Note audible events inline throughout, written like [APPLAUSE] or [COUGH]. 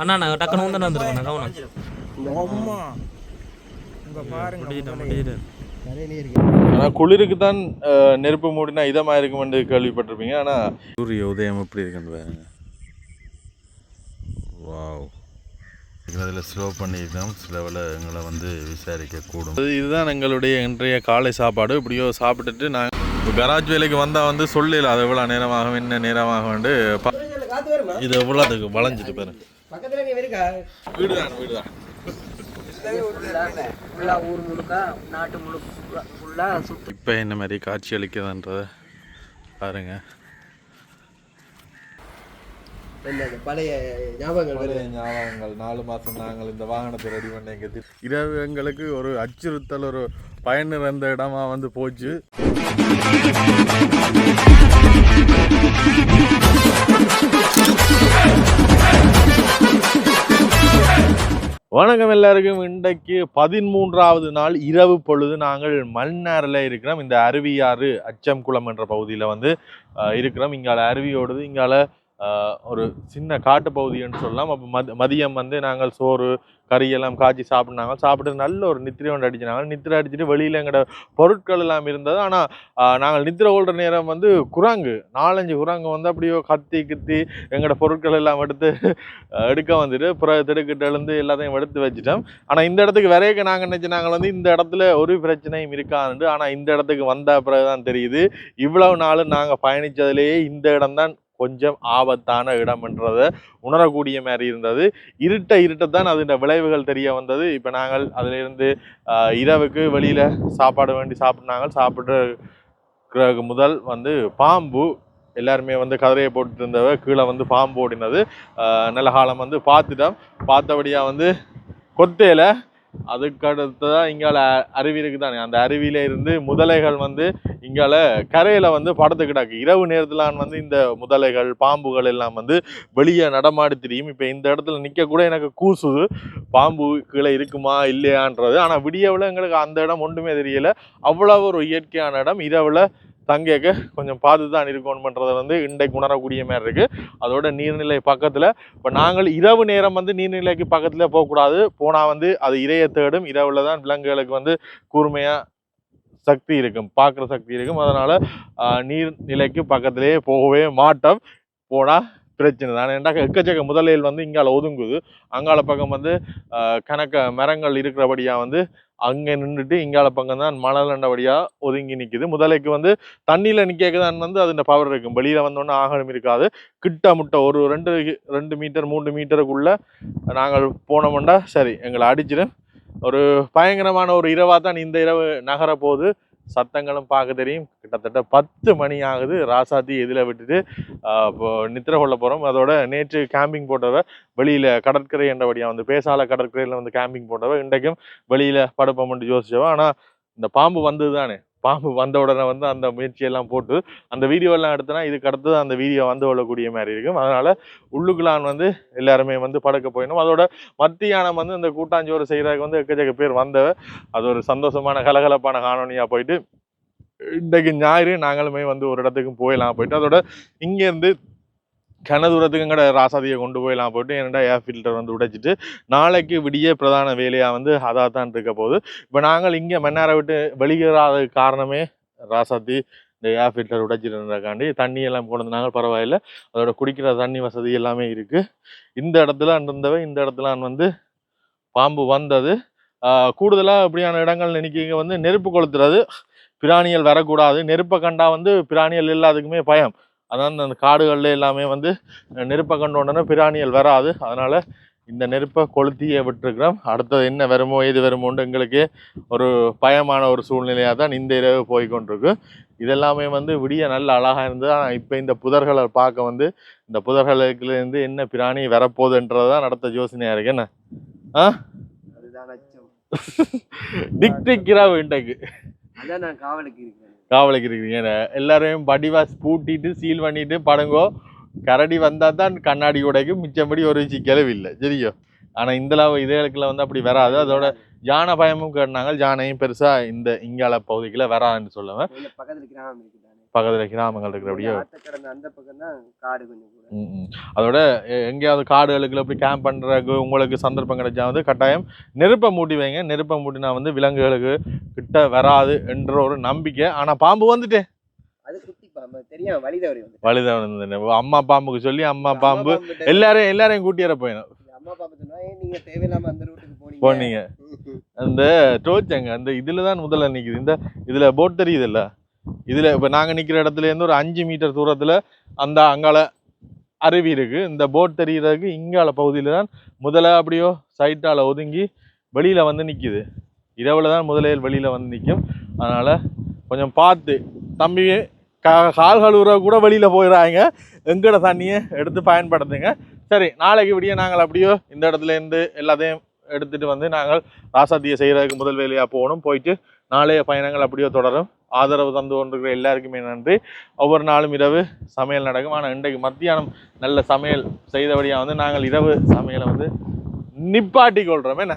அண்ணா நான் டக்குனு வந்து வந்துருக்கேன் கவனம். ஆனால் குளிருக்கு தான் நெருப்பு மூடினா இதமாக இருக்குமென்று கேள்விப்பட்டிருப்பீங்க. ஆனால் சூரிய உதயம் எப்படி இருக்குன்னு பாருங்க. வாவ். அதில் ஸ்லோ பண்ணியிருக்கோம் சிலவில் எங்களை வந்து விசாரிக்க கூடும் அது இதுதான் எங்களுடைய இன்றைய காலை சாப்பாடு. இப்படியோ சாப்பிட்டுட்டு நாங்கள் இப்போ கராஜ் வேலைக்கு வந்தால் வந்து சொல்லல அது எவ்வளோ நேரமாகும் என்ன நேரமாகும்ண்டு பா இது எவ்வளோ அதுக்கு வளைஞ்சிட்டு பாருங்க. பக்கத்துல நீ இருக்கா? வீடு தான் வீடு தான் ஃபுல்லா ஊர் முழுக்க நாட்டு முழுக்க ஃபுல்லா சுத்து இப்போ என்ன மாதிரி காட்சி அளிக்குதுன்றத பாருங்க. பழைய ஞாபகங்கள் நாலு மாதம் நாங்கள் இந்த வாகனத்தை ரெடி பண்ண எங்க இரவு எங்களுக்கு ஒரு அச்சுறுத்தல் ஒரு பயன் நிறைந்த இடமா வந்து போச்சு. வணக்கம் எல்லாருக்கும். இன்றைக்கு பதிமூன்றாவது நாள் இரவு பொழுது நாங்கள் மன்னாரில் இருக்கிறோம். இந்த அருவியாறு அச்சம்குளம் என்ற பகுதியில் வந்து இருக்கிறோம். இங்கால அருவியோடுது. இங்கால ஒரு சின்ன காட்டு பகுதின்னு சொல்லலாம். அப்போ மத மதியம் வந்து நாங்கள் சோறு கறி எல்லாம் காய்ச்சி சாப்பிட்னாங்க. சாப்பிட்டு நல்ல ஒரு நித்திரை ஒன்று அடிச்சினாங்க. நித்திரை அடிச்சுட்டு வெளியில் எங்களோட பொருட்கள் எல்லாம் இருந்தது. ஆனால் நாங்கள் நித்திரை கொள்கிற நேரம் வந்து குரங்கு நாலஞ்சு குரங்கு வந்து அப்படியோ கத்தி கித்தி எங்களோட பொருட்கள் எல்லாம் எடுத்து எடுக்க வந்துட்டு புற திடுக்கிட்டு எழுந்து எல்லாத்தையும் எடுத்து வச்சுட்டோம். ஆனால் இந்த இடத்துக்கு வரையக்க நாங்கள் நினச்சி நாங்கள் வந்து இந்த இடத்துல ஒரு பிரச்சனையும் இருக்காதுண்டு ஆனால் இந்த இடத்துக்கு வந்த பிறகு தான் தெரியுது. இவ்வளவு நாள் நாங்கள் பயணித்ததுலேயே இந்த இடம்தான் கொஞ்சம் ஆபத்தான இடம்ன்றதை உணரக்கூடிய மாதிரி இருந்தது. இருட்ட தான் அதோட விளைவுகள் தெரிய வந்தது. இப்போ நாங்கள் அதிலிருந்து இரவுக்கு வெளியில் சாப்பாடு வேண்டி சாப்பிட்னாங்க சாப்பிட்ற முதல் வந்து பாம்பு. எல்லாருமே வந்து கதிரையை போட்டுட்டு இருந்தவ கீழே வந்து பாம்பு ஓடினது. நல்ல காலம் வந்து பார்த்துட்டோம். பார்த்தபடியாக வந்து கொத்தையில் அதுக்கு அடுத்ததான் இங்கால அருவி இருக்குதானே? அந்த அருவியில இருந்து முதலைகள் வந்து இங்கால கரையில் வந்து படத்து கிடக்கு. இரவு நேரத்திலான் வந்து இந்த முதலைகள் பாம்புகள் எல்லாம் வந்து வெளியே நடமாடி தெரியும். இப்போ இந்த இடத்துல நிற்க கூட எனக்கு கூசுது பாம்பு கீழே இருக்குமா இல்லையான்றது. ஆனால் விடியவில் எங்களுக்கு அந்த இடம் ஒன்றுமே தெரியல. அவ்வளவு ஒரு இயற்கையான இடம். இரவில் தங்கேக்க கொஞ்சம் பார்த்து தான் இருக்கணுமன்றதை வந்து இன்றைக்கு உணரக்கூடிய மாதிரி இருக்குது அதோட நீர்நிலை பக்கத்தில் இப்போ நாங்கள் இரவு நேரம் வந்து நீர்நிலைக்கு பக்கத்தில் போகக்கூடாது. போனால் வந்து அது இரையை தேடும். இரவில் தான் விலங்குகளுக்கு வந்து கூர்மையாக சக்தி இருக்கும். பார்க்குற சக்தி இருக்கும். அதனால் நீர்நிலைக்கு பக்கத்திலேயே போகவே மாட்டோம். போனால் பிரச்சனை தான். ஏன்டா எக்கச்சக்க முதலையில் வந்து இங்கால ஒதுங்குது. அங்கால பக்கம் வந்து கணக்க மரங்கள் இருக்கிறபடியாக வந்து அங்கே நின்றுட்டு இங்கால பக்கம் தான் மணலண்டபடியாக ஒதுங்கி நிற்குது முதலைக்கு வந்து தண்ணியில் நிற்க தான் வந்து அதில் பவர் இருக்கும். வெளியில் வந்தோன்னே ஆகணும் இருக்காது. கிட்ட முட்டை ஒரு ரெண்டு ரெண்டு மீட்டர் மூன்று மீட்டருக்குள்ளே நாங்கள் போனோம்னா சரி எங்களை அடிச்சிடும் ஒரு பயங்கரமான ஒரு இரவாக தான் இந்த இரவு நகர போகுது சத்தங்களும் பார்க்க தெரியும். கிட்டத்தட்ட பத்து மணி ஆகுது. ராசாத்தி எதில் விட்டுட்டு இப்போ நித்திர கொள்ள போகிறோம் அதோட நேற்று கேம்பிங் போட்டவ வெளியில் கடற்கரை என்றபடியாக வந்து பேசால கடற்கரையில் வந்து கேம்பிங் போட்டவ இன்றைக்கும் வெளியில் படுப்போம்னு யோசிச்சவ. ஆனால் இந்த பாம்பு வந்தது தானே பாம்பு வந்த உடனே வந்து அந்த முயற்சியெல்லாம் போட்டு அந்த வீடியோ எடுத்தனா இதுக்கு அடுத்தது அந்த வீடியோ வந்து கொள்ளக்கூடிய மாதிரி இருக்கும். அதனால் உள்ளுக்குலான் வந்து எல்லாருமே வந்து படுக்க போயிடும் அதோட மத்தியானம் வந்து இந்த கூட்டாஞ்சோறு செய்கிறதுக்கு வந்து எக்கச்சக்க பேர் வந்தவ அது ஒரு சந்தோஷமான கலகலப்பான காணொலியாக போயிட்டு இன்றைக்கு ஞாயிறு நாங்களுமே வந்து ஒரு இடத்துக்கும் போயிடலாம் போயிட்டு அதோட இங்கேருந்து கன தூரத்துக்கு எங்கட ராசாதியை கொண்டு போயிடலாம் போயிட்டு என்னடா ஏர் ஃபில்டர் வந்து உடைச்சிட்டு நாளைக்கு விடிய பிரதான வேலையாக வந்து அதாக தான் இருக்க போகுது. இப்போ நாங்கள் இங்கே மன்னாரை விட்டு வெளியேறாததுக்கு காரணமே ராசாத்தி இந்த ஏர் ஃபில்டர் உடைச்சிருந்தக்காண்டி தண்ணி எல்லாம் கொண்டு பரவாயில்ல. அதோட குடிக்கிற தண்ணி வசதி எல்லாமே இருக்குது இந்த இடத்துல இருந்தவை இந்த இடத்துல வந்து பாம்பு வந்தது. கூடுதலாக இப்படியான இடங்கள் நினைக்கிங்க வந்து நெருப்பு கொளுத்துறது. பிராணிகள் வரக்கூடாது. நெருப்பை கண்டா வந்து பிராணிகள் எல்லாத்துக்குமே பயம். அதான் அந்த காடுகள்ல எல்லாமே வந்து நெருப்பை கண்ட உடனே பிராணிகள் வராது. அதனால இந்த நெருப்பை கொளுத்தியே விட்டுருக்குறோம். அடுத்தது என்ன வருமோ ஏது வருமோன்னு எங்களுக்கு ஒரு பயமான ஒரு சூழ்நிலையாக தான் இந்த இரவு போய் கொண்டிருக்கு இதெல்லாமே வந்து விடிய நல்ல அழகாக இருந்தது ஆனால் இப்போ இந்த புதர்களை பார்க்க வந்து இந்த புதர்களுக்குலேருந்து என்ன பிராணி வரப்போகுதுன்றது தான் நடத்த யோசனையாக இருக்கு. என்ன? ஆ? அதுதான் அச்சம் டிக்டிக்கிறா இன்றைக்கு. அதான் நான் காவலுக்கு இருக்கிறேன் காவலுக்கு இருக்கிறீங்க எல்லாரையும் படிவா பூட்டிட்டு சீல் பண்ணிட்டு படங்கோ கரடி வந்தால் தான் கண்ணாடி உடைக்கும் மிச்சம்படி ஒரு சிக்கலும் இல்லை. சரியோ? ஆனால் இந்த இதுகளுக்குள்ள வந்து அப்படி வராது. அதோட யானை பயமும் கேட்டாங்க. யானையும் பெருசாக இந்த இங்கால பகுதிக்குள்ள வராதுன்னு சொல்லுவேன். பக்கத்துல கிராமங்கள் இருக்கிறபடியோ. அந்த பக்கம் தான் காடு. கொஞ்சம். அதோட எங்கேயாவது காடுகளுக்குள்ள போய் கேம்ப் பண்ணுறதுக்கு உங்களுக்கு சந்தர்ப்பம் கிடைச்சா வந்து கட்டாயம் நெருப்பை மூட்டி வைங்க. நெருப்பை மூட்டினா வந்து விலங்குகளுக்கு கிட்ட வராது என்ற ஒரு நம்பிக்கை. ஆனால் பாம்பு வந்துட்டே. அம்மா பாம்புக்கு சொல்லி அம்மா பாம்பு எல்லாரையும் எல்லாரையும் கூட்டியற போயிடும். அம்மா பாம்பு சொன்னா "ஏய், நீங்க தேவையில்லாம அந்த ரூட்டுக்கு போனீங்க. அந்த டோச்சங்க அந்த இதுல தான் முதல்ல நிக்குது. இந்த இதுல போட் தெரியுதுல்ல? இதில் இப்போ நாங்கள் நிற்கிற இடத்துலேருந்து ஒரு அஞ்சு மீட்டர் தூரத்தில் அந்த அங்கால அருவி இருக்குது இந்த போட் தெரிகிறதுக்கு இங்கால பகுதியில் தான் முதல்ல அப்படியோ சைட்டால் ஒதுங்கி வெளியில் வந்து நிற்கிது இரவில் தான் முதலையில் வெளியில் வந்து நிற்கும் அதனால் கொஞ்சம் பார்த்து தம்பி கா கால் கழுவுற கூட வெளியில் போயிடறாங்க எங்கட தண்ணியை எடுத்து பயன்படுத்துங்க. சரி நாளைக்கு விடிய நாங்கள் அப்படியோ இந்த இடத்துல இருந்து எல்லாத்தையும் எடுத்துகிட்டு வந்து நாங்கள் ராசாத்தியை செய்கிறதுக்கு முதல் வேலையாக போகணும். போயிட்டு நாளைய பயணங்கள் அப்படியோ தொடரும். ஆதரவு தந்து கொண்டிருக்கிற எல்லாருக்குமே நன்றி. ஒவ்வொரு நாளும் இரவு சமையல் நடக்கும். ஆனால் இன்றைக்கு மத்தியானம் நல்ல சமையல் செய்தபடியாக வந்து நாங்கள் இரவு சமையலை வந்து நிப்பாட்டி கொள்றோம். என்ன?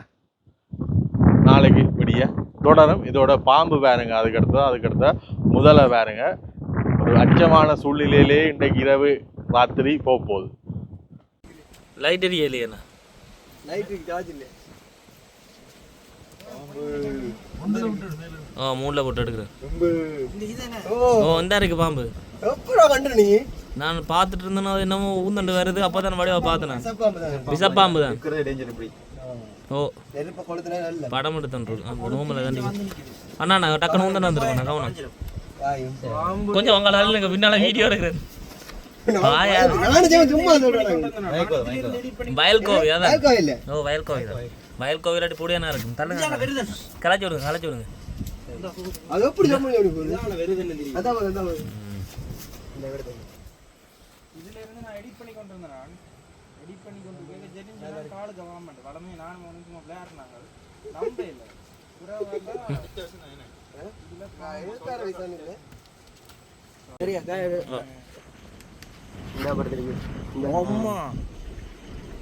நாளைக்கு விடிய தொடரும். இதோட பாம்பு வேறுங்க அதுக்கடுத்து அதுக்கடுத்த முதலை வேறுங்க ஒரு அச்சமான சூழ்நிலையிலே இன்றைக்கு இரவு ராத்திரி போக போகுது லைட் எரிய இல்லையாண்ணா லைட்டுக்கு சார்ஜ் இல்லை. ஆ மூணில் போட்டு எடுக்கிறேன். ஓ ஓ இந்த இருக்கு பாம்பு. எப்படா கண்டு நீ? நான் பார்த்துட்டு இருந்தேன்னா அது என்னமோ ஊந்தண்டு வருது. அப்போ தான் வடிவா பார்த்தேன் விசப்பாம்பு தான்? ஓ. படம் எடுத்தேன் நோம்பில் தான் அண்ணா நான் டக்குனு ஊந்தண்டு வந்திருக்கேன் நான் கவனம். கொஞ்சம் உங்களை இல்லைங்க பின்னால வீடியோ எடுக்கிறேன். அதான். இல்ல. ஓ வயல்கோவி தான் வயல்கோவி இல்லாட்டி பொடியானா இருக்கும். தள்ளுங்க கலைச்சி விடுங்க கலைச்சி விடுங்க. அது எப்படி சொல்ல முடியும் அதான் பாரு, அதான் பாரு. இந்த விருது. இதுல இருந்து நான் எடிட் பண்ணி கொண்டு வந்தேன் நான். எடிட் பண்ணி கொண்டு போய் ஜெரிஞ்சு காலுக்கு வாங்க மாட்டேன் வளமே நானும் ஒன்று சும்மா விளையாடுனாங்க நம்ப இல்லை. நான் எழுபத்தாறு வயசு ஆனது. சரியா தான் எடு. என்ன அம்மா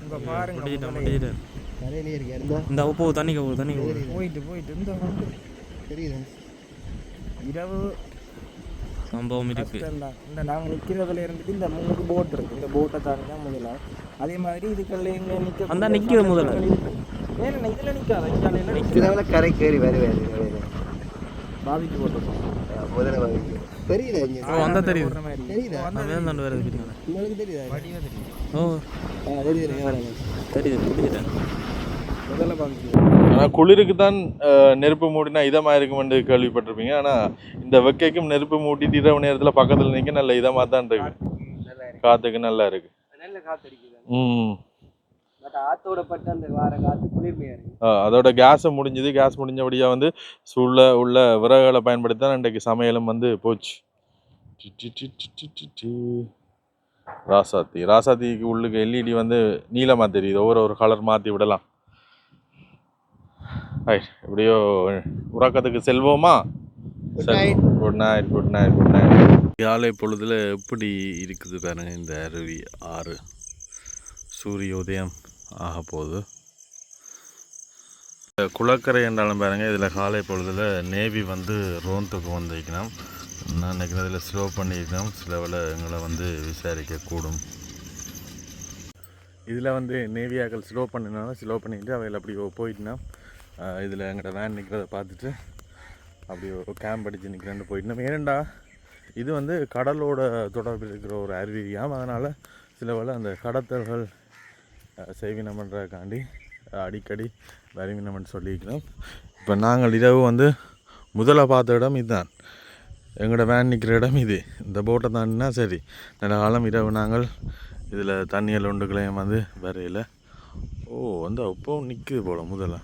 இங்க பாருங்க முடிச்சிட்டேன் முடிச்சிட்டேன் கரையிலே இருக்கு இருந்தா இந்த தண்ணிக்கு போ தண்ணிக்கு போ போயிட்டு போயிட்டு இந்த தெரியுது? இரவு. சம்பவம் இருக்கு. இந்த நாங்கள் நிற்கிறதுல இருந்துட்டு இந்த மூணு போட் இருக்கு. இந்த போட்டை தாண்டி தான் முதல்ல. அதே மாதிரி இதுக்குள்ள எங்க நிக்க அந்த நிக்கிது முதல்ல. ஏன்னா இதுல நிக்காத இங்கால இதனால கரை கேறி வருவாரு பாதிக்கு போட்டுருக்கோம் முதல்ல வாங்கி தெரியல இங்க? தெரியுது. தெரியுதா? வருது உங்களுக்கு தெரியுதா? தெரியுது. தெரியுது முதல்ல ஆனால் குளிருக்கு தான் நெருப்பு மூடினா இதமாக இருக்குமென்று கேள்விப்பட்டிருப்பீங்க. ஆனால் இந்த வெக்கைக்கும் நெருப்பு மூட்டிட்டு இரவு நேரத்தில் பக்கத்தில் நிற்க நல்ல இதமாக தான் இருக்கு. நல்லா இருக்கு. காற்றுக்கு நல்லா இருக்கு. ம். அதோட கேஸை முடிஞ்சது. கேஸ் முடிஞ்சபடியாக வந்து உள்ள உள்ள விறகுகளை பயன்படுத்தி தான் இன்றைக்கு சமையலும் வந்து போச்சு. டி, டி, டி, டி, டி, டி, டி. ராசாத்தி. ராசாத்திக்கு உள்ளுக்கு எல்இடி வந்து நீளமாக தெரியுது. ஒவ்வொரு ஒரு கலர் மாற்றி விடலாம். ரைட் எப்படியோ உறக்கத்துக்கு செல்வோமா? Good night good night good night காலை பொழுதுல எப்படி இருக்குது பாருங்க இந்த அருவி ஆறு. சூரிய உதயம். ஆக போகுது. குளக்கரை என்றாலும் பாருங்கள் இதில் காலை பொழுதில் நேவி வந்து ரோந்துக்கு வந்திருக்கணும். நான் நினைக்கிறேன் இதில் ஸ்லோ பண்ணியிருக்கோம் சில எங்களை வந்து விசாரிக்கக்கூடும். இதில் வந்து நேவியாக்கள் ஸ்லோ பண்ணினாலும் ஸ்லோ பண்ணிட்டு அவையில் அப்படி போயிட்டுனா இதில் எங்கள்கிட்ட வேன் நிற்கிறத பார்த்துட்டு அப்படி ஒரு கேம்ப் அடித்து நிற்கிறேன்னு போயிட்டு ஏனண்டா இது வந்து கடலோட தொடர்பில் இருக்கிற ஒரு அருவியாம் அதனால் சில வேளை அந்த கடத்தல்கள் செய்வினம் பண்ணுறதுக்காண்டி அடிக்கடி வருவினம்னு சொல்லியிருக்கிறோம். இப்போ நாங்கள் இரவு வந்து முதல்ல பார்த்த இடம் இதுதான். எங்களோட வேன் நிற்கிற இடம் இது. இந்த போட்டை தாண்டினா சரி. நல்ல காலம் இரவு நாங்கள் இதில் தண்ணியில் உண்டுகளையும் வந்து வரையில். ஓ வந்து அப்போ நிற்குது போல் முதல்ல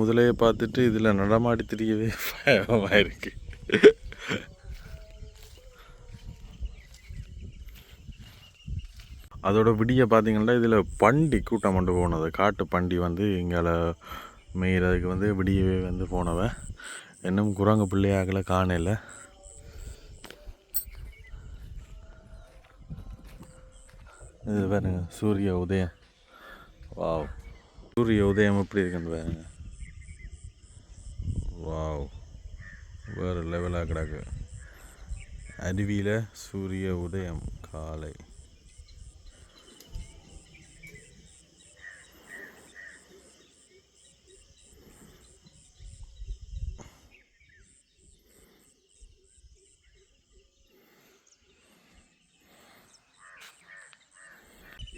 முதலையை பார்த்துட்டு இதில் நடமாடி திரியவே பயமாக இருக்குது அதோட விடிய பார்த்தீங்கன்னா இதில் பண்டி கூட்டம் கொண்டு போனது. காட்டு பண்டி வந்து இங்கால மேய்கிறதுக்கு வந்து விடியவே வந்து போனவன் இன்னும் குரங்கு பிள்ளையாகல காணல. இது பாருங்க சூரிய உதயம். வாவ். சூரிய உதயம் எப்படி இருக்குன்னு பாருங்க. வாவ். வேறு லெவலாக கிடக்கு. அருவியில் சூரிய உதயம் காலை.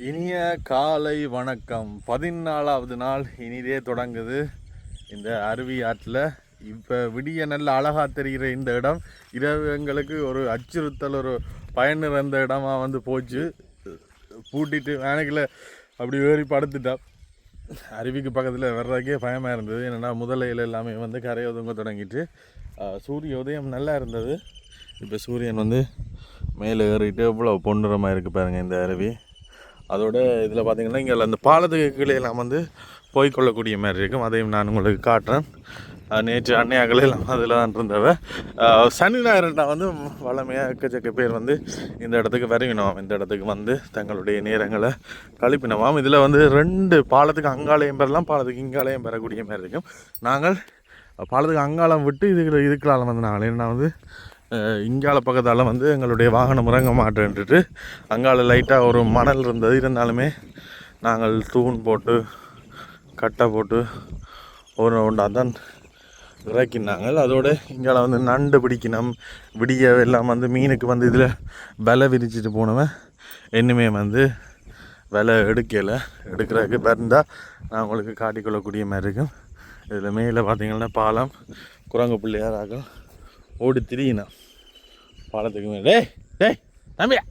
இனிய காலை வணக்கம். பதினாலாவது நாள் இனிதே தொடங்குது. இந்த அருவி ஆற்றில் இப்போ விடிய நல்ல அழகாக தெரிகிற இந்த இடம். இரவு எங்களுக்கு ஒரு அச்சுறுத்தல் ஒரு பயன் நிறைந்த இடமா வந்து போச்சு. பூட்டிட்டு வேனைக்கில் அப்படி ஏறி படுத்துட்டோம் அருவிக்கு பக்கத்தில் வர்றதுக்கே பயமாக இருந்தது. என்னென்னா முதலையில் எல்லாமே வந்து கரை ஒதுங்க தொடங்கிட்டு சூரிய உதயம் நல்லா இருந்தது. இப்போ சூரியன் வந்து மேலே ஏறிட்டு எவ்வளோ பொன்னிறமாக இருக்குது பாருங்கள் இந்த அருவி. அதோட இதில் பார்த்திங்கன்னா இங்கே அந்த பாலத்துக்கு கீழே எல்லாம் வந்து போய்கொள்ளக்கூடிய மாதிரி இருக்கும். அதையும் நான் உங்களுக்கு காட்டுறேன். நேற்று அன்னையாக்கள் எல்லாம் அதில் தான் இருந்தவ. சனி ஞாயிறுனா வந்து வளமையாக எக்கச்சக்க பேர் வந்து இந்த இடத்துக்கு வரவினோம் இந்த இடத்துக்கு வந்து தங்களுடைய நேரங்களை கழிப்பினவாம் இதில் வந்து ரெண்டு பாலத்துக்கு அங்காலயம் பெறலாம் பாலத்துக்கு இங்காலயம் பெறக்கூடிய மாதிரி இருக்கும். நாங்கள் பாலத்துக்கு அங்காலம் விட்டு இதுக்கு இதுக்குள்ளால வந்து நாங்கள் என்ன வந்து இங்கால பக்கத்தால் வந்து எங்களுடைய வாகனம் இறங்க மாட்டேன்ட்டு அங்கால லைட்டாக ஒரு மணல் இருந்தது. இருந்தாலுமே நாங்கள் தூண் போட்டு கட்டை போட்டு ஒரு ஒன்றா தான் இறக்கினாங்க. அதோடு இங்கால வந்து நண்டு பிடிக்கணும் விடிய எல்லாம் வந்து மீனுக்கு வந்து இதில் விலை விரிச்சிட்டு போனவன். இன்னுமே வந்து விலை எடுக்கலை. எடுக்கிறதுக்கு பிறந்தால் நான் உங்களுக்கு காட்டிக்கொள்ளக்கூடிய மாதிரி இருக்கும். இதில் மேலே பார்த்தீங்கன்னா பாலம் குரங்கு பிள்ளையாராக ஓடி திரியினான் பாலத்துக்கு மேலே. டேய் டேய் தம்பியா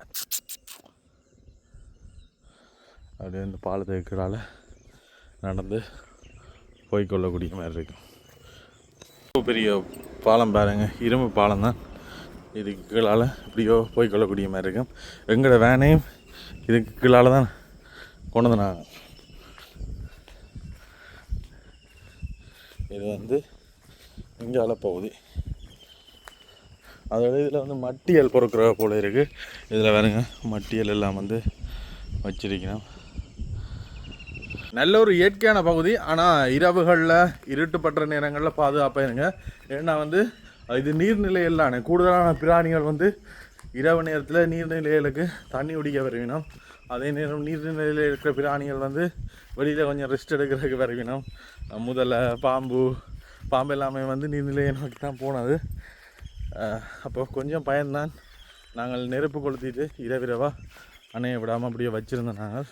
அப்படியே இந்த பாலத்துக்கு நடந்து போய்கொள்ளக்கூடிய மாதிரி இருக்கும் ரொம்ப பெரிய பாலம் பாருங்க. இரும்பு பாலம் தான். இதுக்கு கீழால் இப்படியோ போய்கொள்ளக்கூடிய மாதிரி இருக்கும் எங்களோட வேனையும் இதுக்கு கீழால் தான் கொண்டு வந்து இது வந்து இங்கால போகுது. அதோட இதில் வந்து மட்டியல் பொறுக்கிற போல இருக்குது இதில் வேறுங்க மட்டியல் எல்லாம் வந்து வச்சிருக்கணும் நல்ல ஒரு இயற்கையான பகுதி. ஆனால் இரவுகளில் இருட்டுப்பட்ட நேரங்களில் பாதுகாப்பாக இருங்க. ஏன்னா வந்து இது நீர்நிலை எல்லானே கூடுதலான பிராணிகள் வந்து இரவு நேரத்தில் நீர்நிலைகளுக்கு தண்ணி குடிக்க வருவினோம். அதே நேரம் நீர்நிலையில் இருக்கிற பிராணிகள் வந்து வெளியில் கொஞ்சம் ரெஸ்ட் எடுக்கிறதுக்கு வருவினோம். முதல்ல பாம்பு பாம்பு எல்லாமே வந்து நீர்நிலையை நோக்கி தான் போனது. அப்போ கொஞ்சம் பயந்தான். நாங்கள் நெருப்பு கொளுத்திட்டு இரவிரவாக அணைய விடாமல் அப்படியே வச்சுருந்தோம் நாங்கள்.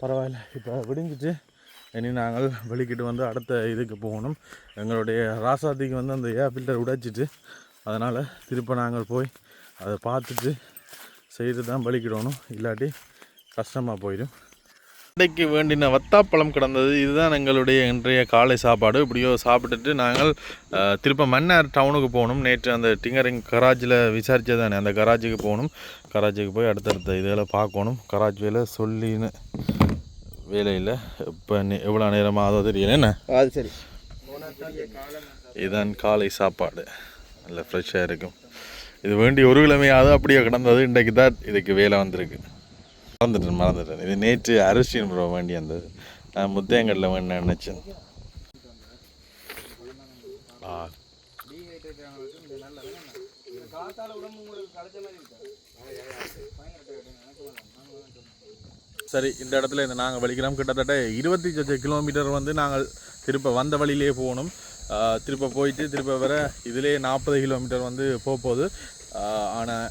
பரவாயில்ல இப்போ விடிஞ்சிட்டு இனி நாங்கள் வெளிக்கிட்டு வந்து அடுத்த இதுக்கு போகணும். எங்களுடைய ராசாத்திக்கு வந்து அந்த ஏர் ஃபில்டர் உடைச்சிட்டு அதனால் திருப்ப நாங்கள் போய் அதை பார்த்துட்டு செய்து தான் வலிக்கிடணும் இல்லாட்டி கஷ்டமாக போயிடும். இன்றைக்கு வேண்டின வத்தாப்பழம் கிடந்தது. இதுதான் எங்களுடைய இன்றைய காலை சாப்பாடு. இப்படியோ சாப்பிட்டுட்டு நாங்கள் திருப்ப மன்னார் டவுனுக்கு போகணும். நேற்று அந்த டிங்கரிங் கராஜில் விசாரித்ததானே அந்த கராஜுக்கு போகணும். கராஜுக்கு போய் அடுத்தடுத்த இதெல்லாம் பார்க்கணும். கராஜ் வேலை சொல்லின்னு வேலையில் இப்போ எவ்வளோ நேரமாக ஆகுதோ தெரியல. என்ன? அது சரி. இதுதான் காலை சாப்பாடு. நல்ல ஃப்ரெஷ்ஷாக இருக்கும். இது வேண்டி ஒரு கிழமையாவது அப்படியே கிடந்தது. இன்றைக்கு தான் இதுக்கு வேலை வந்திருக்கு. மறந்துட்டேன் மறந்துட்டேன். இது நேற்று அரிசின் ப்ரோ வேண்டி அந்த நான் முத்தையங்கல்ல வேண்டி நினச்சேன். சரி இந்த இடத்துல இந்த நாங்கள் வலிக்கிறோம். கிட்டத்தட்ட இருபத்தி சச்ச கிலோமீட்டர் வந்து நாங்கள் திருப்ப வந்த வழியிலே போகணும். திருப்ப போயிட்டு திருப்ப வர இதிலே நாற்பது கிலோமீட்டர் வந்து போக போகுது ஆனால்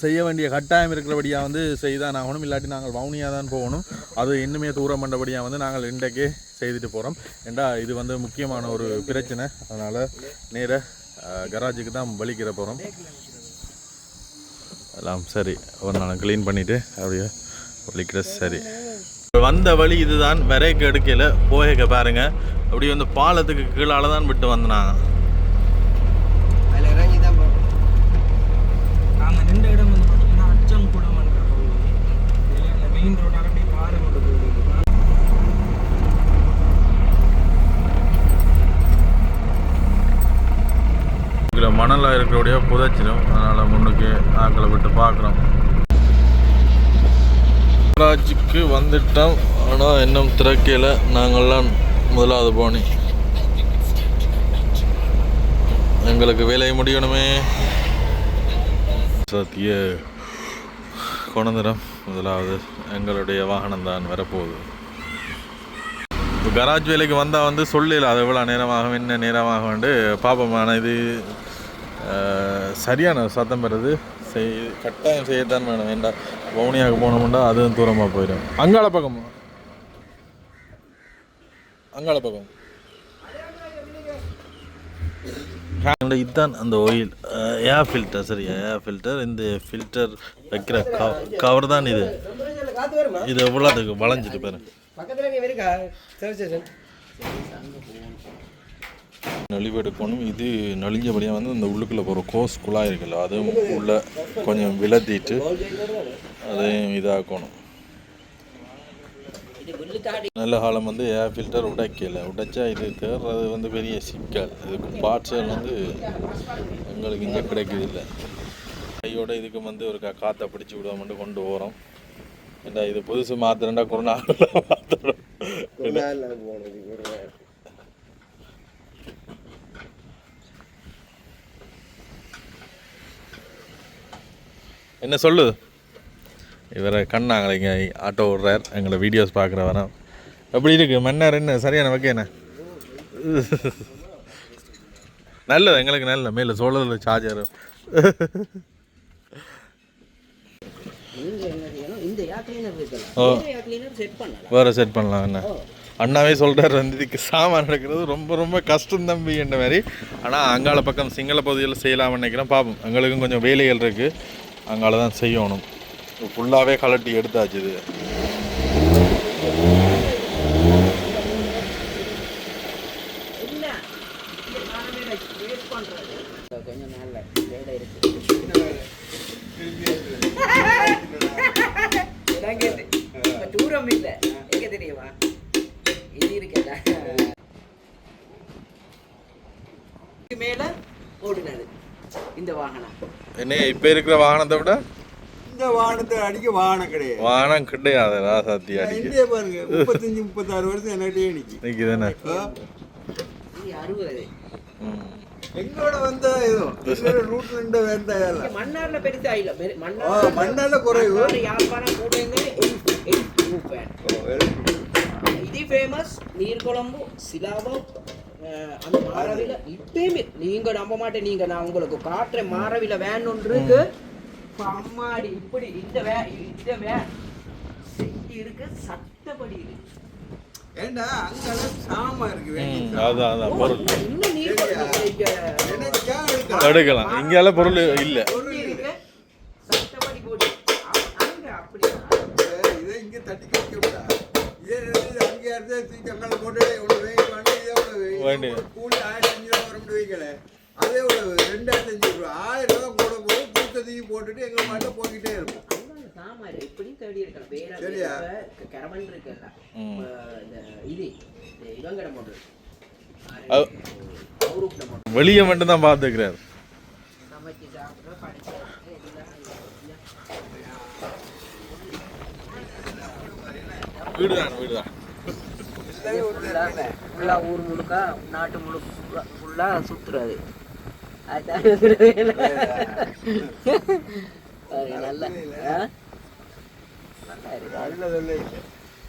செய்ய வேண்டிய கட்டாயம் இருக்கிறபடியாக வந்து செய்தான் ஆகணும் இல்லாட்டி நாங்கள் வவுனியாக தான் போகணும். அது இன்னுமே தூரம் பண்ணபடியாக வந்து நாங்கள் இன்றைக்கே செய்துட்டு போகிறோம் ஏண்டா இது வந்து முக்கியமான ஒரு பிரச்சனை. அதனால் நேர கராஜுக்கு தான் வலிக்கிற போகிறோம் எல்லாம் சரி. ஒரு நாள் க்ளீன் பண்ணிவிட்டு அப்படியே வலிக்கிற சரி. வந்த வழி இதுதான். விரைக்கு எடுக்கல போயக்க பாருங்க. அப்படி வந்து பாலத்துக்கு கீழால தான் விட்டு வந்தாங்க நாங்கள் நின்ற இடம் வந்து பார்த்தீங்கன்னா அச்சங்குளம்ன்ற பகுதி இதுல அந்த மெயின் ரோட் அப்படியே பாறை கொண்டு இதில் மணலாக இருக்கிறபடியா புதைச்சிடும். அதனால் முன்னுக்கு ஆக்களை விட்டு பார்க்குறோம் ராஜுக்கு வந்துட்டோம். ஆனால் இன்னும் திறக்கையில் நாங்கள்லாம் முதலாவது போனி. எங்களுக்கு வேலையை முடியணுமே. சத்திய. கொணந்திரம். முதலாவது எங்களுடைய வாகனம் தான் வரப்போகுது. இப்போ கராஜ் வேலைக்கு வந்தால் வந்து சொல்லல அது எவ்வளோ நேரமாகும் என்ன நேரமாக பார்ப்போம் ஆனால் இது சரியான சத்தம் பெறுது. செய் கட்டாயம் செய்யத்தான் வேணும். வேண்டாம் வவுனியாவுக்கு போனோம்னா அதுவும் தூரமாக போயிடும். அங்காள பக்கம் அங்காள பக்கம் அந்த இதுதான் அந்த ஆயில் ஏர் ஃபில்டர் சரியா ஏர் ஃபில்டர் இந்த ஃபில்டர் வைக்கிற கவர் தான் இது. இது எவ்வளோ அதுக்கு வளைஞ்சிட்டு பாரு. நொழிவெடுக்கணும் நெளிவு எடுக்கணும் இது நொழிஞ்சபடியாக வந்து இந்த உள்ளுக்குள்ளே போகிற கோஸ் குழாய் இருக்குல்ல அதுவும் உள்ள கொஞ்சம் விளத்திட்டு அதையும் இதாக்கணும். நல்ல காலம் வந்து ஏர் ஃபில்டர் உடைக்கல. உடைச்சா இது தேர்றது வந்து பெரிய சிக்கல். இதுக்கு பார்ட்ஸுகள் வந்து எங்களுக்கு இங்கே கிடைக்குது இல்லை கையோட இதுக்கு வந்து ஒரு கா- காற்றை பிடிச்சி விடுவோம்னு கொண்டு போகிறோம் ஏண்டா இது புதுசு மாத்திரண்டா கொரோனா மாத்திரம். என்ன சொல்லு? இவரை கண்ணாங்களே இங்கே ஆட்டோ விடுறார் எங்களை வீடியோஸ் பார்க்குற வரோம் எப்படி இருக்கு? மன்னர் என்ன? சரியான வகை என்ன? நல்லது எங்களுக்கு நல்ல மேலே சோழரில் சார்ஜர் ஓ செட் பண்ணலாம் வேறு செட் பண்ணலாம் என்ன? அண்ணாவே சொல்கிறார் வந்து இதுக்கு சாமான் நடக்கிறது ரொம்ப ரொம்ப கஷ்டம் தம்பி என்ற மாதிரி. ஆனால் அங்காள பக்கம் சிங்கள பகுதியில் செய்யலாம்னு நினைக்கிறேன். பார்ப்போம் எங்களுக்கும் கொஞ்சம் வேலைகள் இருக்குது அங்கால தான் செய்யணும். ஃபுல்லாகவே கலட்டி எடுத்தாச்சு இது. தூரம் இல்ல எங்க தெரியுமா இது இருக்கல மேல ஓடுனது. இந்த வாகனம். என்ன இப்போ இருக்கிற வாகனத்தை விட இந்த வாகனத்தை அடிக்க வாகனம் கிடையாது. வாகனம் கிடையாது ராசாத்தி அடிக்க. இந்தியா பாருங்க முப்பத்தஞ்சு முப்பத்தாறு வருஷம் என்கிட்டயே நிக்கி. இன்னைக்கு தானே இது அறுபது. எங்களோட வந்தா ஏதோ எங்களோட ரூட்ல இருந்த வேண்டாம் இங்க மன்னார்ல பெருசா இல்ல மன்னார் மண்ணால குறைவு. யாழ்ப்பாணம் கூடங்க இது ஃபேமஸ் நீர்குழம்பு சிலாவம் அந்த மாரவில. இப்பயுமே நீங்க நம்ப மாட்டேன் நீங்க நான் உங்களுக்கு காட்டுறேன் ஒன்று இருக்கு. அம்மாடி இப்படி இந்த வே இந்த வேன் செஞ்சு இருக்கு சட்டப்படி இருக்கு. ஏண்டா அங்கெல்லாம் சாமா இருக்கு அதான் அதான் பொருள். எடுக்கலாம்? இங்கெல்லாம் பொருள் இல்லை. சட்டப்படி போட்டு அங்க அப்படி இதை இங்க தட்டி கட்டி விட்டா இதே அங்கே இருந்தா தூக்கி அங்கே போட்டு இவ்வளவு வெயில் பண்ணி இதை இவ்வளவு வேண்டி. ஒரு கூலி ஆயிரத்தி அஞ்சு ரூபா வரும் வைக்கல. அதே இவ்வளவு ரெண்டாயிரத்தி அஞ்சு ரூபா. ஆயிரம் ரூபா கூட போது பூத்த தூக்கி போட்டுட்டு எங்க மாட்ட போய்கிட்டே அதுதான் சாமான் எப்படியும் தேடி இருக்கலாம் வேற சரியா? இப்ப கரவன் இருக்குல்ல ம். இப்ப இந்த இது இந்த இவங்கட மோட்டர் அது- அவருக்குல மோட்டர் வெளியே மட்டும் தான் பார்த்துக்கிறார். சமைச்சு சாப்பிட்ற படிச்சு வீடு தான் வீடு தான் ஃபுல்லாக ஊர் முழுக்க நாட்டு முழுக்க ஃபுல்லாக சுற்றுறது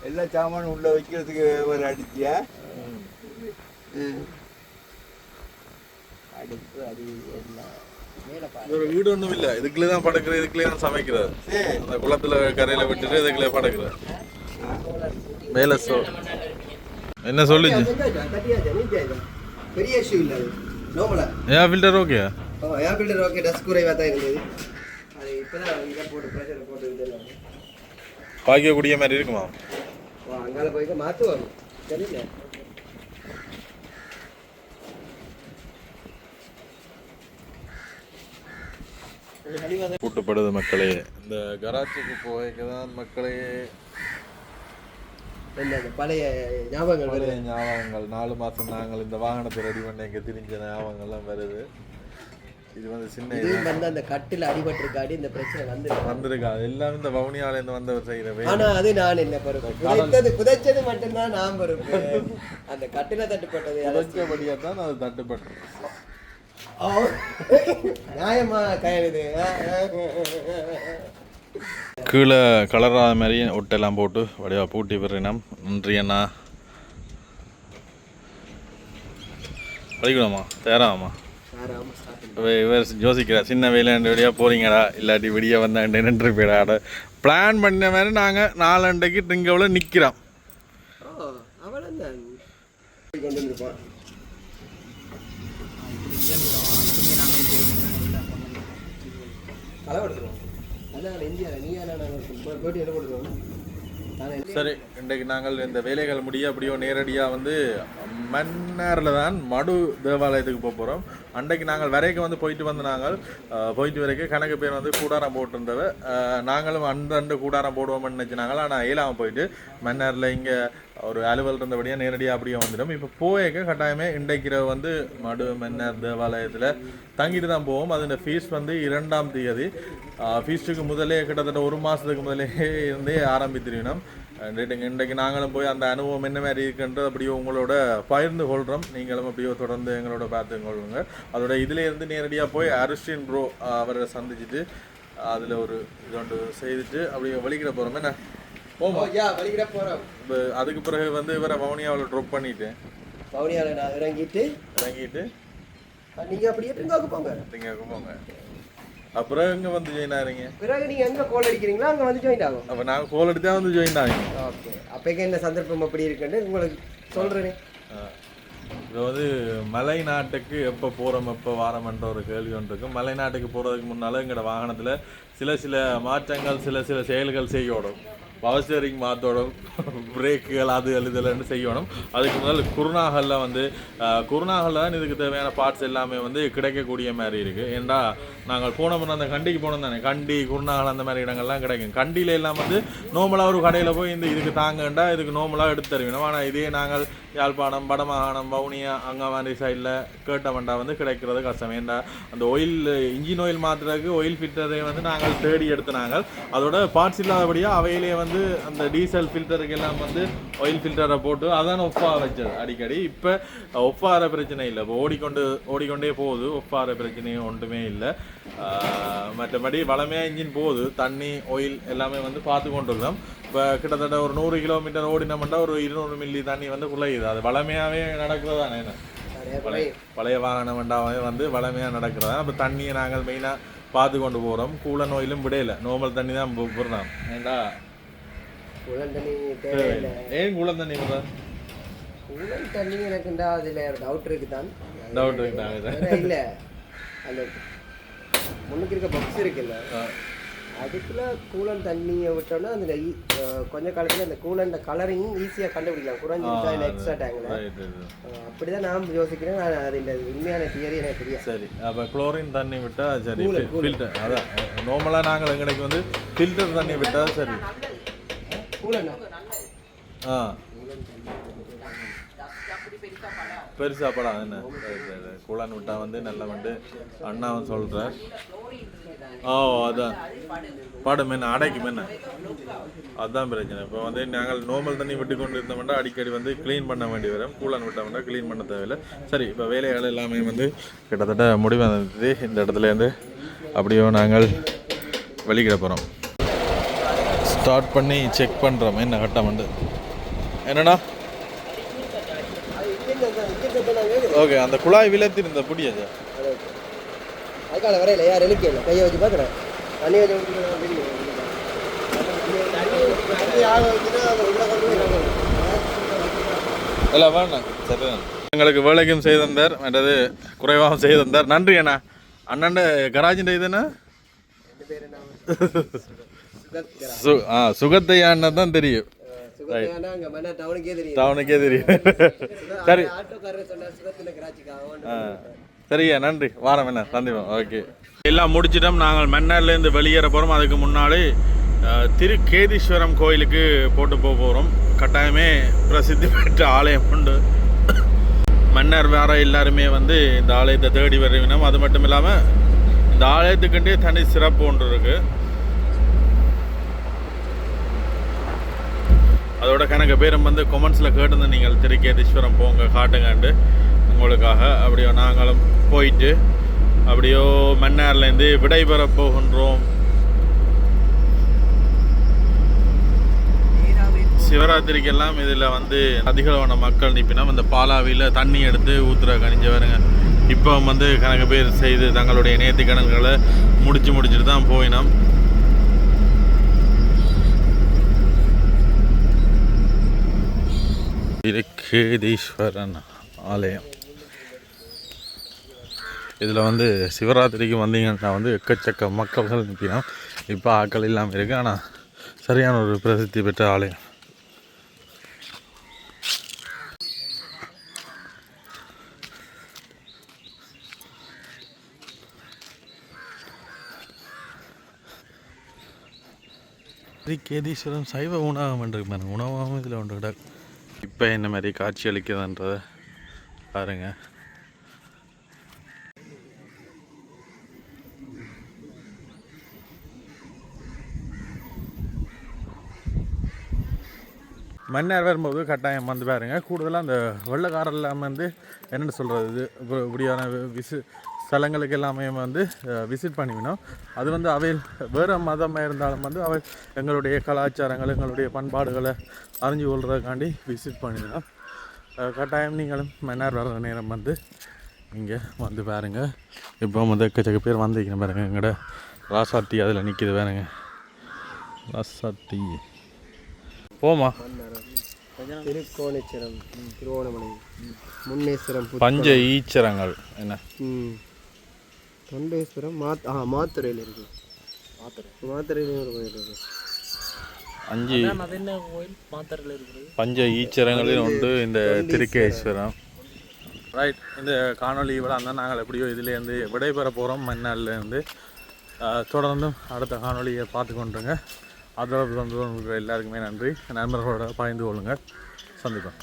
எல்லா சாமானும் உள்ள வைக்கிறதுக்கு ஒரு அடிச்சியா? அடுப்பு அது எல்லாம் மேலே பாரு ஒரு வீடு ஒன்றும் இல்லை. இதுக்குள்ளே தான் படுக்கிறது இதுக்குள்ளே தான் சமைக்கிறது. சரி. அந்த குளத்துல கரையில விட்டுட்டு இதுக்குள்ளே படுக்கிறது. மேலே சோ என்ன சொல்லுச்சு? பெரிய இஷ்யூ இல்லை அது. நோமலா ஏன் ஃபில்டர் ஓகே ஓ ஏர் ஃபில்டர் ஓகே டஸ்ட் குறைவாக தான் இருந்தது. அது இப்போ தான் இதை போட்டு ப்ரெஷர் போட்டு இதெல்லாம் பாய்க்கக்கூடிய மாதிரி இருக்குமா? ஓ அங்கால போய்க்க மாற்றுவாங்க தெரியல. கூட்டப்படுது மக்களே. இந்த கராச்சிக்கு போய்க்கு தான் மக்களே பழைய ஞாபகங்கள் பழைய ஞாபகங்கள். நாலு மாசம் நாங்கள் இந்த வாகனத்தை ரெடி பண்ண இங்கே திரிஞ்ச ஞாபகங்கள்லாம் வருது. இது வந்து சின்ன இது வந்து அந்த கட்டில் அடிபட்டிருக்காடி இந்த பிரச்சனை வந்து வந்திருக்கா? எல்லாமே இந்த வவுனியாலேருந்து வந்தவர் செய்கிற வேலை. ஆனா அது நான் என்ன பொறுப்பு. புதைத்தது புதைச்சது மட்டும்தான் நான் பொறுப்பு. அந்த கட்டில தட்டுப்பட்டது புதைச்சபடியாக தான் அது தட்டுப்பட்டு நியாயமா கயனுது கீழே கலராத மாதிரி ஒட்டெல்லாம் போட்டு வடிவா பூட்டி விடுறினம் நன்றி அண்ணா. படிக்கணுமா? தேராமா? இவர் யோசிக்கிறார் சின்ன வேலையாண்டு வழியாக போறீங்கடா இல்லாட்டி விடிய வந்தாண்டு நின்று போயிடாட பிளான் பண்ண மாதிரி நாங்கள் நாலண்டைக்கு ட்ரிங்கவில் நிற்கிறோம் அவளும் சரி இன்றைக்கு நாங்கள் இந்த வேலைகள் முடிய அப்படியோ நேரடியாக வந்து மன்னாரில் தான் மடு தேவாலயத்துக்கு போக போகிறோம் அன்றைக்கு நாங்கள் வரைக்கும் வந்து போயிட்டு வந்த நாங்கள் போயிட்டு வரைக்கும் கணக்கு பேர் வந்து கூடாரம் போட்டிருந்தவ நாங்களும் அந்த அண்டு கூடாரம் போடுவோம்னு நினச்சினாங்க ஆனால் ஏழாமல் போயிட்டு மன்னரில் இங்கே ஒரு அலுவல் இருந்தபடியாக நேரடியாக அப்படியே வந்துடும் இப்போ போயக்க கட்டாயமே இன்றைக்கிற வந்து மடு மன்னர் தேவாலயத்தில் தங்கிட்டு தான் போவோம். அதோட ஃபீஸ் வந்து இரண்டாம் தேதி ஃபீஸுக்கு முதலே கிட்டத்தட்ட ஒரு மாதத்துக்கு முதலே இருந்தே ஆரம்பித்திருக்கணும். இன்றைக்கு நாங்களும் போய் அந்த அனுபவம் என்ன மாதிரி இருக்குன்றது அப்படியே உங்களோட பகிர்ந்து கொள்கிறோம் நீங்களும் அப்படியே தொடர்ந்து எங்களோட பார்த்து கொள்ளுங்க. அதோட இதுல இருந்து நேரடியாக போய் அரிஸ்டின் ப்ரோ அவரை சந்திச்சுட்டு அதில் ஒரு இது ஒன்று செய்துட்டு அப்படியே வலிக்கிற போகிறோம் என்ன? போமா யா வலிக்கிற போகிறோம் இப்போ அதுக்கு பிறகு வந்து இவரை வவுனியாவில் ட்ராப் பண்ணிட்டு பவுனியாவில் நான் இறங்கிட்டு இறங்கிட்டு நீங்கள் அப்படியே ட்ரிங்காக்கு போங்க. நீங்கள் போங்க. அப்புறம் இங்கே வந்து ஜாயின் ஆகிறீங்க பிறகு நீங்கள் எங்கே கோல் அடிக்கிறீங்களோ அங்கே வந்து ஜாயின் ஆகும். அப்போ நாங்கள் கோல் எடுத்தா வந்து ஜாயின் ஆகிறீங்க ஓகே அப்போக்கே என்ன சந்தர்ப்பம் அப்படி இருக்குன்னு உங்களுக்கு சொல்கிறேனே இப்போ வந்து மலை நாட்டுக்கு எப்போ போகிறோம் எப்போ வாரம்ன்ற ஒரு கேள்வி ஒன்று இருக்கு. மலை நாட்டுக்கு போகிறதுக்கு முன்னால் எங்களோட வாகனத்தில் சில சில மாற்றங்கள் சில சில செயல்கள் செய்யணும் பவர் ஸ்டேரிங் மாற்றணும் பிரேக்குகள் அது எழுதலன்னு செய்யணும். அதுக்கு முதல் குருநாகலில் வந்து அஹ், குருநாகலில் தான் இதுக்கு தேவையான பார்ட்ஸ் எல்லாமே வந்து கிடைக்கக்கூடிய மாதிரி இருக்குது ஏன்டா நாங்கள் போன முறை அந்த கண்டிக்கு போனோம் தானே? கண்டி குருநாகல் அந்த மாதிரி இடங்கள்லாம் கிடைக்கும். கண்டியில் எல்லாம் வந்து நோமலாக ஒரு கடையில் போய் இந்த இதுக்கு தாங்கண்டா இதுக்கு நோமலாக எடுத்து தருவினோம் ஆனால் இதே நாங்கள் யாழ்ப்பாணம் வடமாகாணம் வவுனியா அங்கே மாதிரி சைடில் கேட்டவண்டா வந்து கிடைக்கிறது கஷ்டம். ஏண்டா அந்த ஒயில் இன்ஜின் ஆயில் மாற்றுறதுக்கு ஒயில் ஃபில்டரை வந்து நாங்கள் தேடி எடுத்து நாங்கள் அதோட பார்ட்ஸ் இல்லாதபடியாக அவையிலே வந்து வந்து அந்த டீசல் ஃபில்டருக்கு எல்லாம் வந்து ஆயில் ஃபில்டரை போட்டு அதான் ஒஃபாக வச்சது. அடிக்கடி இப்போ ஒஃபாகிற பிரச்சனை இல்லை. இப்போ ஓடிக்கொண்டு ஓடிக்கொண்டே போகுது. ஒஃபாகிற பிரச்சனையும் ஒன்றுமே இல்லை. மற்றபடி வளமையாக இன்ஜின் போகுது. தண்ணி ஆயில் எல்லாமே வந்து பார்த்து கொண்டு இப்போ கிட்டத்தட்ட ஒரு நூறு கிலோமீட்டர் ஓடினோம்னா ஒரு இருநூறு மில்லி தண்ணி வந்து குழையுது. அது வளமையாகவே நடக்கிறது தானே என்ன? பழைய பழைய வாகனம் வண்டாவே வந்து வளமையாக நடக்கிறதா? அப்போ தண்ணியை நாங்கள் மெயினாக பார்த்து கொண்டு போகிறோம் கூல நோயிலும் விடையில நோமல் தண்ணி தான் போடுறோம் விடுறோம் ஏண்டா? உலன் தண்ணி தேவையில்லை. ஏன் கூலம் தண்ணி உலன் தண்ணி எனக்குண்டா அதில் டவுட் இருக்கு தான் டவுட் இருக்குதா இல்லை. அந்த முன்னுக்கு இருக்க பாக்ஸ் இருக்குல்ல. அதுக்குள்ள கூலன் தண்ணியை விட்டோம்னா ஈ- அஹ் கொஞ்ச காலத்துல அந்த கூலன் கலரிங் ஈஸியாக கண்டுபிடிக்கலாம். குறைஞ்சிருச்சா இல்லை எக்ஸ்ட்ரா டேங்கில் அப்படிதான் நான் யோசிக்கிறேன். நான் அது இந்த உண்மையான தியரி எனக்கு தெரியாது. சரி அப்போ குளோரின் தண்ணி விட்டால் சரி. ஃபில்டர் அதான் நார்மலாக நாங்கள் எங்களுக்கு வந்து ஃபில்டர் தண்ணி விட்டால் சரி. ஆ. பெருசாக படம் என்ன? குளான் விட்டா வந்து நல்ல வந்து அண்ணாவும் சொல்கிறார் ஓ அதான். பாடம். என்ன? அடைக்கும் என்ன? அதுதான் பிரச்சனை. இப்போ வந்து நாங்கள் நார்மல் தண்ணி விட்டு கொண்டு இருந்தோம்னா அடிக்கடி வந்து க்ளீன் பண்ண வேண்டி வரும். கூலான் விட்டோம்னா க்ளீன் பண்ண தேவையில்லை. சரி இப்போ வேலைகள் எல்லாமே வந்து கிட்டத்தட்ட முடிவு வந்தது இந்த இடத்துல இருந்து அப்படியே நாங்கள் வெளிக்கிட போகிறோம் ஸ்டார்ட் பண்ணி செக் பண்ணுறோம் என்ன கட்டம் வந்து என்னடா ஓகே அந்த குழாய் விலத்தி இருந்த புடியாச்சா அதுக்கால வரையில யார் எழுக்க இல்லை? கையை வச்சு பார்க்குறேன். இல்லை வேண்டாம் சரி எங்களுக்கு வேலைக்கும் செய்து தந்தார். மற்றது குறைவாகவும் செய்து தந்தார். நன்றி அண்ணா. அண்ணன் கராஜின் இது சு ஆ சுகத்தையா அண்ணன் தான் தெரியும் சுகத் அங்கே மன்ன டவுனுக்கே தெரியும். அவனுக்கே தெரியும். [LAUGHS] சரி. சரியா நன்றி. வாரம் என்ன? சந்திப்போம். ஓகே எல்லாம் முடிச்சிட்டோம். நாங்கள் மன்னார்லேருந்து வெளியேற போகிறோம் அதுக்கு முன்னாடி அஹ், திருக்கேதீஸ்வரம் கோயிலுக்கு போட்டு போக போகிறோம் கட்டாயமே பிரசித்தி பெற்ற ஆலயம் உண்டு. மன்னர் வேற எல்லாருமே வந்து இந்த ஆலயத்தை தேடி வருவினோம். அது மட்டும் இல்லாமல் இந்த ஆலயத்துக்குண்டே தனி சிறப்பு ஒன்று இருக்குது அதோட கணக்கு பேரும் வந்து கொமெண்ட்ஸில் கேட்டிருந்தேன் நீங்கள் திருக்கேதீஸ்வரம் போங்க காட்டுங்காண்டு. உங்களுக்காக அப்படியோ நாங்களும் போயிட்டு அப்படியோ மன்னார்லேருந்து விடைபெற போகின்றோம். சிவராத்திரிக்கெல்லாம் இதில் வந்து அதிகளவான மக்கள் நிற்பினோம். இந்த பாலாவியில் தண்ணி எடுத்து ஊற்றுற கணிஞ்ச வருங்க இப்போ வந்து கணக்கு பேர் செய்து தங்களுடைய நேர்த்தி கடன்களை முடிச்சு முடிச்சுட்டு தான் போயினோம். திருக்கேதீஸ்வரன் ஆலயம். இதில் வந்து சிவராத்திரிக்கு வந்தீங்கன்னா வந்து எக்கச்சக்க மக்கள்கள் நிற்கணும் இப்போ ஆக்கள் இல்லாமல் இருக்கு. ஆனால் சரியான ஒரு பிரசித்தி பெற்ற ஆலயம். கேதீஸ்வரம் சைவ உணவகம் இருக்கு பாருங்க. உணவகம் இதில் ஒன்று கிடக்கு. இப்போ என்ன மாதிரி காட்சி அளிக்குதுன்றத பாருங்க. மன்னர் வரும்போது கட்டாயம் வந்து பாருங்க. கூடுதலாக அந்த வெள்ளக்காரர் இல்லாமல் வந்து என்னென்னு சொல்கிறது இது? இப்படியான விசு ஸ்தலங்களுக்கு எல்லாமே வந்து விசிட் பண்ணிவினோம். அது வந்து அவை வேறு மதமாக இருந்தாலும் வந்து அவை எங்களுடைய கலாச்சாரங்கள் எங்களுடைய பண்பாடுகளை அறிஞ்சு கொள்றதுக்காண்டி விசிட் பண்ணிவினோம். கட்டாயம் நீங்களும் மன்னர் வர்ற நேரம் வந்து இங்கே வந்து பாருங்க. இப்போ வந்து எக்கச்சக்க பேர் வந்திருக்கணும் பாருங்க. எங்களோட ராசாத்தி அதில் நிற்கிது பாருங்க. ராசாத்தி. போமா திருக்கோணேஸ்வரம் திருவோணமலை முன்னேஸ்வரம். பஞ்ச ஈச்சரங்கள். என்ன? ம் தொண்டேஸ்வரம் மாத் ஆ மாத்துரையில் இருக்கு. மாத்துரை மாத்துரையிலும் ஒரு கோயில் இருக்கு. அஞ்சு அது என்ன கோயில்? மாத்தரில் இருக்கிறது. பஞ்ச ஈச்சரங்களில் உண்டு இந்த திருக்கேஸ்வரம். ரைட் இந்த காணொளி விட அந்த நாங்கள் எப்படியோ இதுலேருந்து விடைபெற போகிறோம் மண்ணாலேருந்து தொடர்ந்தும் அடுத்த காணொளியை பார்த்து கொண்டுருங்க. அதோட எல்லாருக்குமே நன்றி. நண்பர்களோட பகிர்ந்து கொள்ளுங்கள். சந்திப்போம்.